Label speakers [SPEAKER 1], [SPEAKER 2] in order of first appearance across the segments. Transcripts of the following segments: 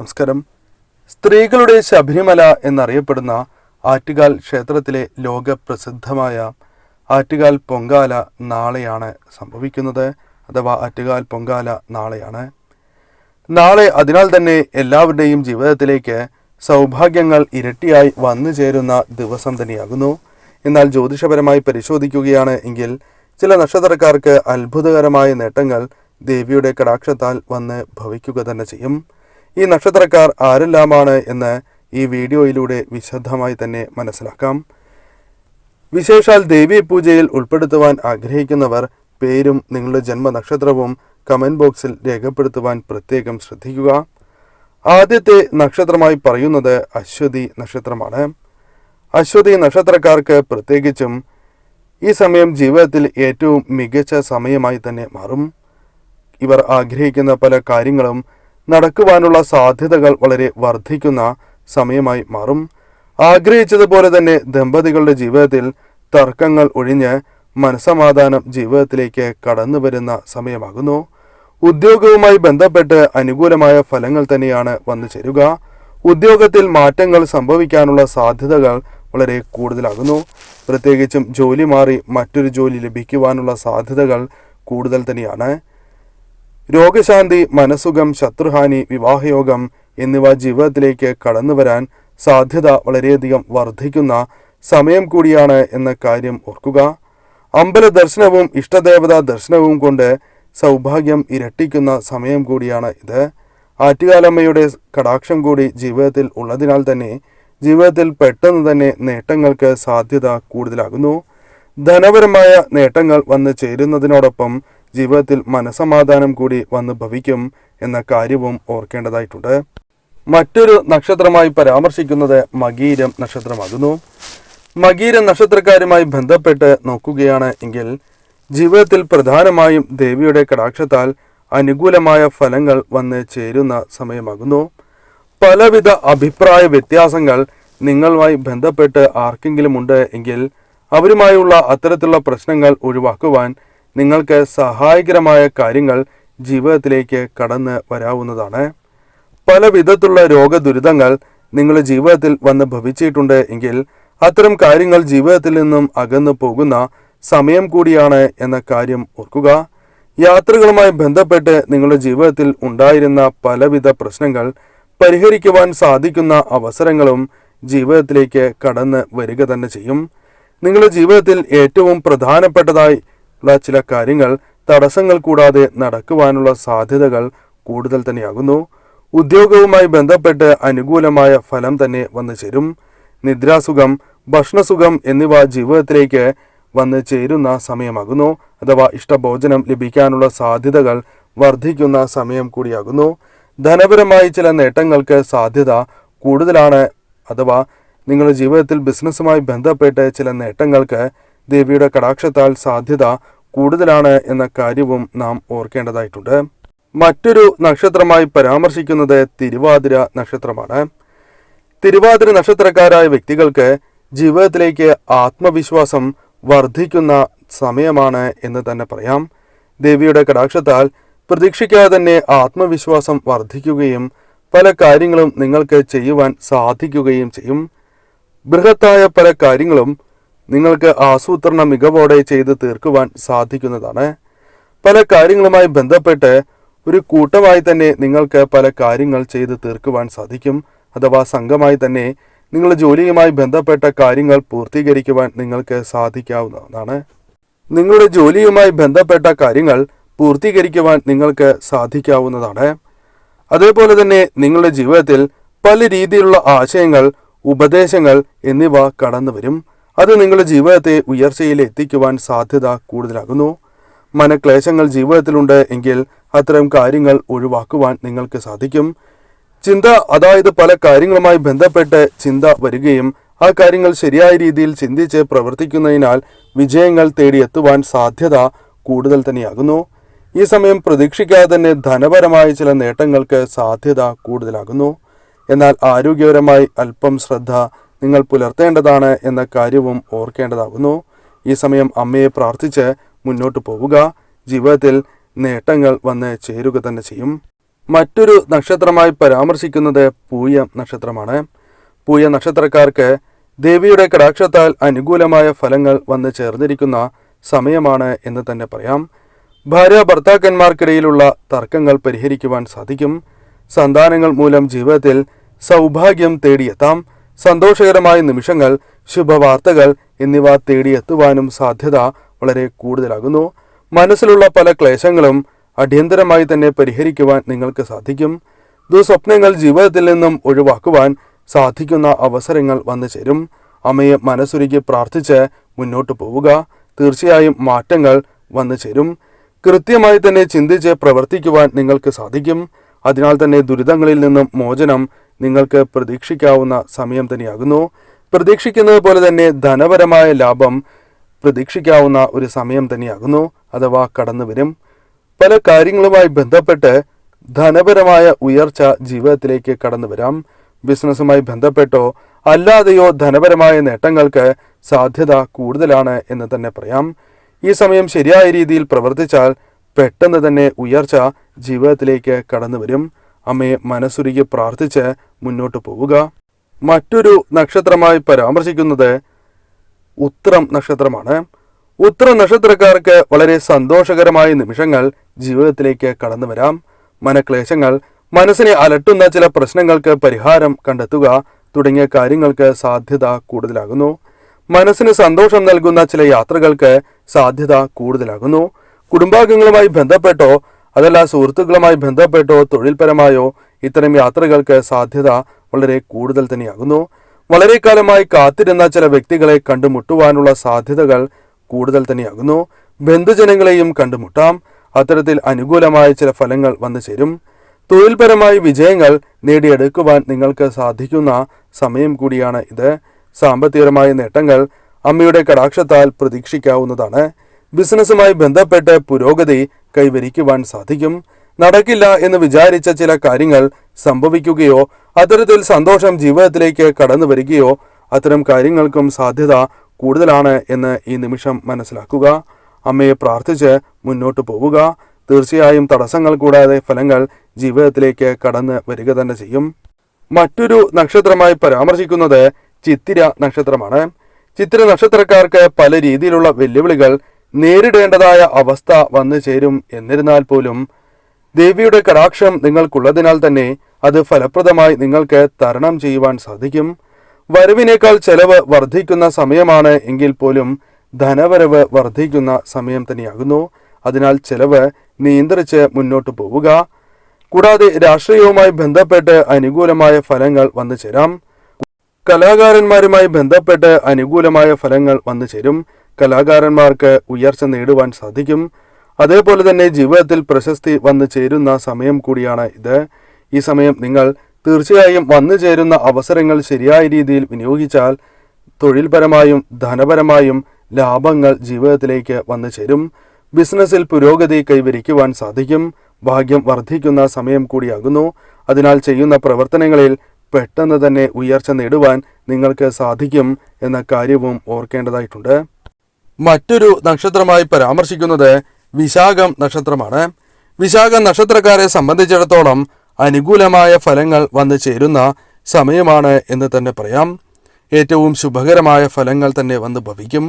[SPEAKER 1] നമസ്കാരം. സ്ത്രീകളുടെ ശബരിമല എന്നറിയപ്പെടുന്ന ആറ്റുകാൽ ക്ഷേത്രത്തിലെ ലോകപ്രസിദ്ധമായ ആറ്റുകാൽ പൊങ്കാല നാളെയാണ് സംഭവിക്കുന്നത് അഥവാ ആറ്റുകാൽ പൊങ്കാല നാളെയാണ്. നാളെ അതിനാൽ തന്നെ എല്ലാവരുടെയും ജീവിതത്തിലേക്ക് സൗഭാഗ്യങ്ങൾ ഇരട്ടിയായി വന്നു ചേരുന്ന ദിവസം തന്നെയാകുന്നു. എന്നാൽ ജ്യോതിഷപരമായി പരിശോധിക്കുകയാണ് എങ്കിൽ ചില നക്ഷത്രക്കാർക്ക് അത്ഭുതകരമായ നേട്ടങ്ങൾ ദേവിയുടെ കടാക്ഷത്താൽ വന്ന് ഭവിക്കുക തന്നെ ചെയ്യും. ഈ നക്ഷത്രക്കാർ ആരെല്ലാമാണ് എന്ന് ഈ വീഡിയോയിലൂടെ വിശദമായി തന്നെ മനസ്സിലാക്കാം. വിശേഷാൽ ദേവീ പൂജയിൽ ഉൾപ്പെടുത്തുവാൻ ആഗ്രഹിക്കുന്നവർ പേരും നിങ്ങളുടെ ജന്മനക്ഷത്രവും കമന്റ് ബോക്സിൽ രേഖപ്പെടുത്തുവാൻ പ്രത്യേകം ശ്രദ്ധിക്കുക. ആദ്യത്തെ നക്ഷത്രമായി പറയുന്നത് അശ്വതി നക്ഷത്രമാണ്. അശ്വതി നക്ഷത്രക്കാർക്ക് പ്രത്യേകിച്ചും ഈ സമയം ജീവിതത്തിൽ ഏറ്റവും മികച്ച സമയമായി തന്നെ മാറും. ഇവർ ആഗ്രഹിക്കുന്ന പല കാര്യങ്ങളും നടക്കുവാനുള്ള സാധ്യതകൾ വളരെ വർദ്ധിക്കുന്ന സമയമായി മാറും. ആഗ്രഹിച്ചതുപോലെ തന്നെ ദമ്പതികളുടെ ജീവിതത്തിൽ തർക്കങ്ങൾ ഒഴിഞ്ഞ് മനസമാധാനം ജീവിതത്തിലേക്ക് കടന്നു വരുന്ന സമയമാകുന്നു. ഉദ്യോഗവുമായി ബന്ധപ്പെട്ട് അനുകൂലമായ ഫലങ്ങൾ തന്നെയാണ് വന്നു ചേരുക. ഉദ്യോഗത്തിൽ മാറ്റങ്ങൾ സംഭവിക്കാനുള്ള സാധ്യതകൾ വളരെ കൂടുതലാകുന്നു. പ്രത്യേകിച്ചും ജോലി മാറി മറ്റൊരു ജോലി ലഭിക്കുവാനുള്ള സാധ്യതകൾ കൂടുതൽ തന്നെയാണ്. രോഗശാന്തി മനസുഖം ശത്രുഹാനി വിവാഹയോഗം എന്നിവ ജീവിതത്തിലേക്ക് കടന്നു വരാൻ സാധ്യത വളരെയധികം വർദ്ധിക്കുന്ന സമയം കൂടിയാണ് എന്ന കാര്യം ഓർക്കുക. അമ്പല ദർശനവും ഇഷ്ടദേവതാ ദർശനവും കൊണ്ട് സൗഭാഗ്യം ഇരട്ടിക്കുന്ന സമയം കൂടിയാണ് ഇത്. ആറ്റുകാലമ്മയുടെ കടാക്ഷം കൂടി ജീവിതത്തിൽ ഉള്ളതിനാൽ തന്നെ ജീവിതത്തിൽ പെട്ടെന്ന് തന്നെ നേട്ടങ്ങൾക്ക് സാധ്യത കൂടുതലാകുന്നു. ധനപരമായ നേട്ടങ്ങൾ വന്ന് ചേരുന്നതിനോടൊപ്പം ജീവിതത്തിൽ മനസമാധാനം കൂടി വന്ന് ഭവിക്കും എന്ന കാര്യവും ഓർക്കേണ്ടതായിട്ടുണ്ട്. മറ്റൊരു നക്ഷത്രമായി പരാമർശിക്കുന്നത് മകീരം നക്ഷത്രമാകുന്നു. മകീരം നക്ഷത്രക്കാരുമായി ബന്ധപ്പെട്ട് നോക്കുകയാണ് എങ്കിൽ ജീവിതത്തിൽ പ്രധാനമായും ദേവിയുടെ കടാക്ഷത്താൽ അനുകൂലമായ ഫലങ്ങൾ വന്ന് ചേരുന്ന സമയമാകുന്നു. പലവിധ അഭിപ്രായ വ്യത്യാസങ്ങൾ നിങ്ങളുമായി ബന്ധപ്പെട്ട് ആർക്കെങ്കിലും ഉണ്ട് എങ്കിൽ അവരുമായുള്ള അത്തരത്തിലുള്ള പ്രശ്നങ്ങൾ ഒഴിവാക്കുവാൻ നിങ്ങൾക്ക് സഹായകരമായ കാര്യങ്ങൾ ജീവിതത്തിലേക്ക് കടന്ന് വരാവുന്നതാണ്. പല വിധത്തിലുള്ള രോഗദുരിതങ്ങൾ നിങ്ങളുടെ ജീവിതത്തിൽ വന്ന് ഭവിച്ചിട്ടുണ്ട് എങ്കിൽ അത്തരം കാര്യങ്ങൾ ജീവിതത്തിൽ നിന്നും അകന്നു പോകുന്ന സമയം കൂടിയാണ് എന്ന കാര്യം ഓർക്കുക. യാത്രകളുമായി ബന്ധപ്പെട്ട് നിങ്ങളുടെ ജീവിതത്തിൽ ഉണ്ടായിരുന്ന പലവിധ പ്രശ്നങ്ങൾ പരിഹരിക്കുവാൻ സാധിക്കുന്ന അവസരങ്ങളും ജീവിതത്തിലേക്ക് കടന്ന് വരിക തന്നെ ചെയ്യും. നിങ്ങളുടെ ജീവിതത്തിൽ ഏറ്റവും പ്രധാനപ്പെട്ടതായി ഉള്ള ചില കാര്യങ്ങൾ തടസ്സങ്ങൾ കൂടാതെ നടക്കുവാനുള്ള സാധ്യതകൾ കൂടുതൽ തന്നെയാകുന്നു. ഉദ്യോഗവുമായി ബന്ധപ്പെട്ട് അനുകൂലമായ ഫലം തന്നെ വന്നു ചേരും. നിദ്രാസുഖം ഭക്ഷണസുഖം എന്നിവ ജീവിതത്തിലേക്ക് വന്ന് ചേരുന്ന സമയമാകുന്നു. അഥവാ ഇഷ്ടഭോജനം ലഭിക്കാനുള്ള സാധ്യതകൾ വർദ്ധിക്കുന്ന സമയം കൂടിയാകുന്നു. ധനപരമായി ചില നേട്ടങ്ങൾക്ക് സാധ്യത കൂടുതലാണ്. അഥവാ നിങ്ങളുടെ ജീവിതത്തിൽ ബിസിനസ്സുമായി ബന്ധപ്പെട്ട് ചില നേട്ടങ്ങൾക്ക് ദേവിയുടെ കടാക്ഷത്താൽ സാധ്യത കൂടുതലാണ് എന്ന കാര്യവും നാം ഓർക്കേണ്ടതായിട്ടുണ്ട്. മറ്റൊരു നക്ഷത്രമായി പരാമർശിക്കുന്നത് തിരുവാതിര നക്ഷത്രമാണ്. തിരുവാതിര നക്ഷത്രക്കാരായ വ്യക്തികൾക്ക് ജീവിതത്തിലേക്ക് ആത്മവിശ്വാസം വർദ്ധിക്കുന്ന സമയമാണ് എന്ന് തന്നെ പറയാം. ദേവിയുടെ കടാക്ഷത്താൽ പ്രതീക്ഷിക്കാതെ തന്നെ ആത്മവിശ്വാസം വർദ്ധിക്കുകയും പല കാര്യങ്ങളും നിങ്ങൾക്ക് ചെയ്യുവാൻ സാധിക്കുകയും ചെയ്യും. ബൃഹത്തായ പല കാര്യങ്ങളും നിങ്ങൾക്ക് ആസൂത്രണ മികവോടെ ചെയ്ത് തീർക്കുവാൻ സാധിക്കുന്നതാണ്. പല കാര്യങ്ങളുമായി ബന്ധപ്പെട്ട് ഒരു കൂട്ടമായി തന്നെ നിങ്ങൾക്ക് പല കാര്യങ്ങൾ ചെയ്ത് തീർക്കുവാൻ സാധിക്കും. അഥവാ സംഘമായി തന്നെ നിങ്ങളുടെ ജോലിയുമായി ബന്ധപ്പെട്ട കാര്യങ്ങൾ പൂർത്തീകരിക്കുവാൻ നിങ്ങൾക്ക് സാധിക്കാവുന്നതാണ്. നിങ്ങളുടെ ജോലിയുമായി ബന്ധപ്പെട്ട കാര്യങ്ങൾ പൂർത്തീകരിക്കുവാൻ നിങ്ങൾക്ക് സാധിക്കാവുന്നതാണ്. അതേപോലെ തന്നെ നിങ്ങളുടെ ജീവിതത്തിൽ പല രീതിയിലുള്ള ആശയങ്ങൾ ഉപദേശങ്ങൾ എന്നിവ കടന്നു വരും അത് നിങ്ങളുടെ ജീവിതത്തെ ഉയർച്ചയിൽ എത്തിക്കുവാൻ സാധ്യത കൂടുതലാകുന്നു. മനക്ലേശങ്ങൾ ജീവിതത്തിലുണ്ട് എങ്കിൽ അത്തരം കാര്യങ്ങൾ ഒഴിവാക്കുവാൻ നിങ്ങൾക്ക് സാധിക്കും. ചിന്ത അതായത് പല കാര്യങ്ങളുമായി ബന്ധപ്പെട്ട് ചിന്ത വരികയും ആ കാര്യങ്ങൾ ശരിയായ രീതിയിൽ ചിന്തിച്ച് പ്രവർത്തിക്കുന്നതിനാൽ വിജയങ്ങൾ തേടിയെത്തുവാൻ സാധ്യത കൂടുതൽ തന്നെയാകുന്നു. ഈ സമയം പ്രതീക്ഷിക്കാതെ തന്നെ ധനപരമായ ചില നേട്ടങ്ങൾക്ക് സാധ്യത കൂടുതലാകുന്നു. എന്നാൽ ആരോഗ്യപരമായി അല്പം ശ്രദ്ധ നിങ്ങൾ പുലർത്തേണ്ടതാണ് എന്ന കാര്യവും ഓർക്കേണ്ടതാകുന്നു. ഈ സമയം അമ്മയെ പ്രാർത്ഥിച്ച് മുന്നോട്ട് പോവുക. ജീവിതത്തിൽ നേട്ടങ്ങൾ വന്ന് ചേരുക തന്നെ ചെയ്യും. മറ്റൊരു നക്ഷത്രമായി പരാമർശിക്കുന്നത് പൂയ നക്ഷത്രമാണ്. പൂയ നക്ഷത്രക്കാർക്ക് ദേവിയുടെ കടാക്ഷത്താൽ അനുകൂലമായ ഫലങ്ങൾ വന്ന് ചേർന്നിരിക്കുന്ന സമയമാണ് എന്ന് തന്നെ പറയാം. ഭാര്യ ഭർത്താക്കന്മാർക്കിടയിലുള്ള തർക്കങ്ങൾ പരിഹരിക്കുവാൻ സാധിക്കും. സന്താനങ്ങൾ മൂലം ജീവിതത്തിൽ സൗഭാഗ്യം തേടിയെത്താം. സന്തോഷകരമായ നിമിഷങ്ങൾ ശുഭവാർത്തകൾ എന്നിവ തേടിയെത്തുവാനും സാധ്യത വളരെ കൂടുതലാകുന്നു. മനസ്സിലുള്ള പല ക്ലേശങ്ങളും അടിയന്തരമായി തന്നെ പരിഹരിക്കുവാൻ നിങ്ങൾക്ക് സാധിക്കും. ദുസ്വപ്നങ്ങൾ ജീവിതത്തിൽ നിന്നും ഒഴിവാക്കുവാൻ സാധിക്കുന്ന അവസരങ്ങൾ വന്നു ചേരും. അമ്മയെ മനസ്സുരുക്കി പ്രാർത്ഥിച്ച് മുന്നോട്ട് പോവുക. തീർച്ചയായും മാറ്റങ്ങൾ വന്നു ചേരും. കൃത്യമായി തന്നെ ചിന്തിച്ച് പ്രവർത്തിക്കുവാൻ നിങ്ങൾക്ക് സാധിക്കും. അതിനാൽ തന്നെ ദുരിതങ്ങളിൽ നിന്നും മോചനം നിങ്ങൾക്ക് പ്രതീക്ഷിക്കാവുന്ന സമയം തന്നെയാകുന്നു. പ്രതീക്ഷിക്കുന്നത് പോലെ തന്നെ ധനപരമായ ലാഭം പ്രതീക്ഷിക്കാവുന്ന ഒരു സമയം തന്നെയാകുന്നു. അഥവാ കടന്നു വരും. പല കാര്യങ്ങളുമായി ബന്ധപ്പെട്ട് ധനപരമായ ഉയർച്ച ജീവിതത്തിലേക്ക് കടന്നു വരാം. ബിസിനസ്സുമായി ബന്ധപ്പെട്ടോ അല്ലാതെയോ ധനപരമായ നേട്ടങ്ങൾക്ക് സാധ്യത കൂടുതലാണ് എന്ന് തന്നെ പറയാം. ഈ സമയം ശരിയായ രീതിയിൽ പ്രവർത്തിച്ചാൽ പെട്ടെന്ന് തന്നെ ഉയർച്ച ജീവിതത്തിലേക്ക് കടന്നു വരും. അമ്മയെ മനസ്സുരുകി പ്രാർത്ഥിച്ച് മുന്നോട്ട് പോവുക. മറ്റൊരു നക്ഷത്രമായി പരാമർശിക്കുന്നത് ഉത്രം നക്ഷത്രമാണ്. ഉത്രം നക്ഷത്രക്കാർക്ക് വളരെ സന്തോഷകരമായ നിമിഷങ്ങൾ ജീവിതത്തിലേക്ക് കടന്നു വരാം. മനക്ലേശങ്ങൾ മനസ്സിനെ അലട്ടുന്ന ചില പ്രശ്നങ്ങൾക്ക് പരിഹാരം കണ്ടെത്തുക തുടങ്ങിയ കാര്യങ്ങൾക്ക് സാധ്യത കൂടുതലാകുന്നു. മനസ്സിന് സന്തോഷം നൽകുന്ന ചില യാത്രകൾക്ക് സാധ്യത കൂടുതലാകുന്നു. കുടുംബാംഗങ്ങളുമായി ബന്ധപ്പെട്ടോ അതല്ല സുഹൃത്തുക്കളുമായി ബന്ധപ്പെട്ടോ തൊഴിൽപരമായോ ഇത്തരം യാത്രകൾക്ക് സാധ്യത വളരെ കൂടുതൽ തന്നെയാകുന്നു. വളരെ കാലമായി കാത്തിരുന്ന ചില വ്യക്തികളെ കണ്ടുമുട്ടുവാനുള്ള സാധ്യതകൾ കൂടുതൽ തന്നെയാകുന്നു. ബന്ധുജനങ്ങളെയും കണ്ടുമുട്ടാം. അത്തരത്തിൽ അനുകൂലമായ ചില ഫലങ്ങൾ വന്നു ചേരും. തൊഴിൽപരമായ വിജയങ്ങൾ നേടിയെടുക്കുവാൻ നിങ്ങൾക്ക് സാധിക്കുന്ന സമയം കൂടിയാണ് ഇത്. സാമ്പത്തികപരമായ നേട്ടങ്ങൾ അമ്മയുടെ കടാക്ഷത്താൽ പ്രതീക്ഷിക്കാവുന്നതാണ്. ബിസിനസ്സുമായി ബന്ധപ്പെട്ട് പുരോഗതി കൈവരിക്കുവാൻ സാധിക്കും. നടക്കില്ല എന്ന് വിചാരിച്ച ചില കാര്യങ്ങൾ സംഭവിക്കുകയോ അത്തരത്തിൽ സന്തോഷം ജീവിതത്തിലേക്ക് കടന്നു വരികയോ അത്തരം കാര്യങ്ങൾക്കും സാധ്യത കൂടുതലാണ് എന്ന് ഈ നിമിഷം മനസ്സിലാക്കുക. അമ്മയെ പ്രാർത്ഥിച്ച് മുന്നോട്ട് പോവുക. തീർച്ചയായും തടസ്സങ്ങൾ കൂടാതെ ഫലങ്ങൾ ജീവിതത്തിലേക്ക് കടന്നു വരിക തന്നെ ചെയ്യും. മറ്റൊരു നക്ഷത്രമായി പരാമർശിക്കുന്നത് ചിത്തിര നക്ഷത്രമാണ്. ചിത്തിര നക്ഷത്രക്കാർക്ക് പല രീതിയിലുള്ള വെല്ലുവിളികൾ നേരിടേണ്ടതായ അവസ്ഥ വന്നു ചേരും എന്നിരുന്നാൽ പോലും ദേവിയുടെ കടാക്ഷം നിങ്ങൾക്കുള്ളതിനാൽ തന്നെ അത് ഫലപ്രദമായി നിങ്ങൾക്ക് തരണം ചെയ്യുവാൻ സാധിക്കും. വരവിനേക്കാൾ ചെലവ് വർദ്ധിക്കുന്ന സമയമാണ് എങ്കിൽ പോലും ധനവരവ് വർദ്ധിക്കുന്ന സമയം തന്നെയാകുന്നു. അതിനാൽ ചെലവ് നിയന്ത്രിച്ച് മുന്നോട്ട് പോവുക. കൂടാതെ രാഷ്ട്രീയവുമായി ബന്ധപ്പെട്ട് അനുകൂലമായ ഫലങ്ങൾ വന്നു ചേരാം. കലാകാരന്മാരുമായി ബന്ധപ്പെട്ട് അനുകൂലമായ ഫലങ്ങൾ വന്നു ചേരും. കലാകാരന്മാർക്ക് ഉയർച്ച നേടുവാൻ സാധിക്കും. അതേപോലെ തന്നെ ജീവിതത്തിൽ പ്രശസ്തി വന്നു ചേരുന്ന സമയം കൂടിയാണ് ഇത്. ഈ സമയം നിങ്ങൾ തീർച്ചയായും വന്നു ചേരുന്ന അവസരങ്ങൾ ശരിയായ രീതിയിൽ വിനിയോഗിച്ചാൽ തൊഴിൽപരമായും ധനപരമായും ലാഭങ്ങൾ ജീവിതത്തിലേക്ക് വന്നു ചേരും. ബിസിനസ്സിൽ പുരോഗതി കൈവരിക്കുവാൻ സാധിക്കും. ഭാഗ്യം വർദ്ധിക്കുന്ന സമയം കൂടിയാകുന്നു. അതിനാൽ ചെയ്യുന്ന പ്രവർത്തനങ്ങളിൽ പെട്ടെന്ന് തന്നെ ഉയർച്ച നേടുവാൻ നിങ്ങൾക്ക് സാധിക്കും എന്ന കാര്യവും ഓർക്കേണ്ടതായിട്ടുണ്ട്. മറ്റൊരു നക്ഷത്രമായി പരാമർശിക്കുന്നത് വിശാഖം നക്ഷത്രമാണ്. വിശാഖ നക്ഷത്രക്കാരെ സംബന്ധിച്ചിടത്തോളം അനുകൂലമായ ഫലങ്ങൾ വന്നു ചേരുന്ന സമയമാണ് എന്ന് തന്നെ പറയാം. ഏറ്റവും ശുഭകരമായ ഫലങ്ങൾ തന്നെ വന്ന് ഭവിക്കും.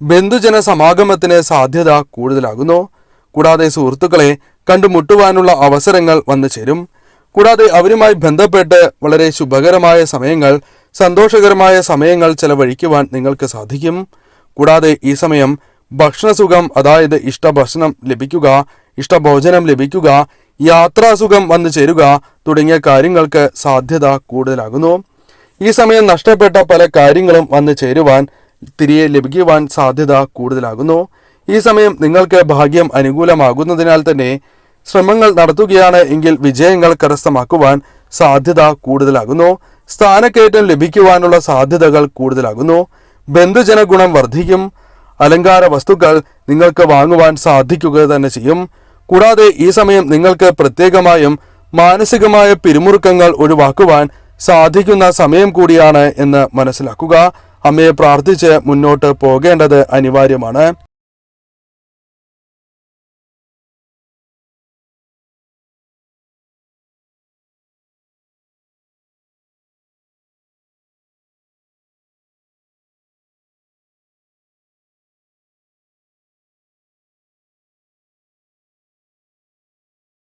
[SPEAKER 1] ബന്ധുജന സമാഗമത്തിന് സാധ്യത കൂടുതലാകുന്നു. കൂടാതെ സുഹൃത്തുക്കളെ കണ്ടുമുട്ടുവാനുള്ള അവസരങ്ങൾ വന്നു ചേരും. കൂടാതെ അവരുമായി ബന്ധപ്പെട്ട് വളരെ ശുഭകരമായ സമയങ്ങൾ സന്തോഷകരമായ സമയങ്ങൾ ചെലവഴിക്കുവാൻ നിങ്ങൾക്ക് സാധിക്കും. കൂടാതെ ഈ സമയം ഭക്ഷണസുഖം അതായത് ഇഷ്ടഭക്ഷണം ലഭിക്കുക ഇഷ്ടഭോജനം ലഭിക്കുക യാത്രാസുഖം വന്നു ചേരുക തുടങ്ങിയ കാര്യങ്ങൾക്ക് സാധ്യത കൂടുതലാകുന്നു. ഈ സമയം നഷ്ടപ്പെട്ട പല കാര്യങ്ങളും വന്നു ചേരുവാൻ തിരികെ ലഭിക്കുവാൻ സാധ്യത കൂടുതലാകുന്നു. ഈ സമയം നിങ്ങൾക്ക് ഭാഗ്യം അനുകൂലമാകുന്നതിനാൽ തന്നെ ശ്രമങ്ങൾ നടത്തുകയാണ് എങ്കിൽ വിജയങ്ങൾ കരസ്ഥമാക്കുവാൻ സാധ്യത കൂടുതലാകുന്നു. സ്ഥാനക്കയറ്റം ലഭിക്കുവാനുള്ള സാധ്യതകൾ കൂടുതലാകുന്നു. ബന്ധുജന ഗുണം വർദ്ധിക്കും. അലങ്കാര വസ്തുക്കൾ നിങ്ങൾക്ക് വാങ്ങുവാൻ സാധിക്കുക തന്നെ ചെയ്യും. കൂടാതെ ഈ സമയം നിങ്ങൾക്ക് പ്രത്യേകമായും മാനസികമായ പിരിമുറുക്കങ്ങൾ ഒഴിവാക്കുവാൻ സാധിക്കുന്ന സമയം കൂടിയാണ് എന്ന് മനസ്സിലാക്കുക. അമ്മയെ പ്രാർത്ഥിച്ച് മുന്നോട്ട് പോകേണ്ടത് അനിവാര്യമാണ്.